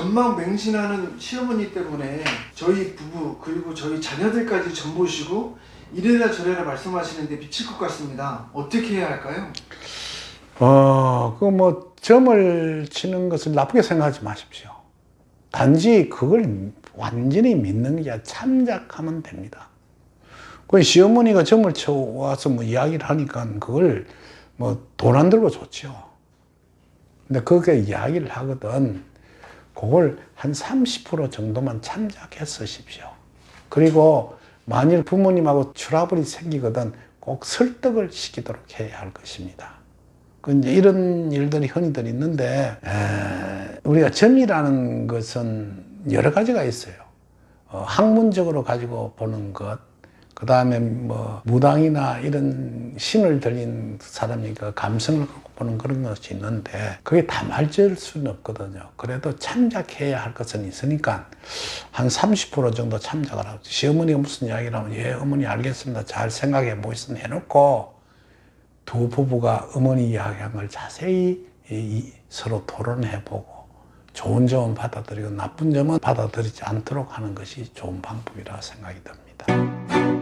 전망 맹신하는 시어머니 때문에 저희 부부 그리고 저희 자녀들까지 전보시고 이래라 저래라 말씀하시는데 미칠 것 같습니다. 어떻게 해야 할까요? 어, 그 뭐 점을 치는 것을 나쁘게 생각하지 마십시오. 단지 그걸 완전히 믿는 게 참작하면 됩니다. 그 시어머니가 점을 쳐와서 뭐 이야기를 하니까 그걸 뭐 돈 안 들고 좋죠. 근데 그렇게 이야기를 하거든. 그걸 한 30% 정도만 참작했으십시오. 그리고 만일 부모님하고 트러블이 생기거든 꼭 설득을 시키도록 해야 할 것입니다. 그 이제 이런 일들이 흔히들 있는데 에, 우리가 점이라는 것은 여러 가지가 있어요. 어, 학문적으로 가지고 보는 것, 그 다음에 뭐 무당이나 이런 신을 들린 사람이 그 감성을 갖고 보는 그런 것이 있는데 그게 다 말질 수는 없거든요. 그래도 참작해야 할 것은 있으니까 한 30% 정도 참작을 하고 시어머니가 무슨 이야기를 하면 예 어머니 알겠습니다. 잘 생각해 보겠습니다 해놓고 두 부부가 어머니 이야기한 걸 자세히 서로 토론해보고 좋은 점은 받아들이고 나쁜 점은 받아들이지 않도록 하는 것이 좋은 방법이라 생각이 듭니다.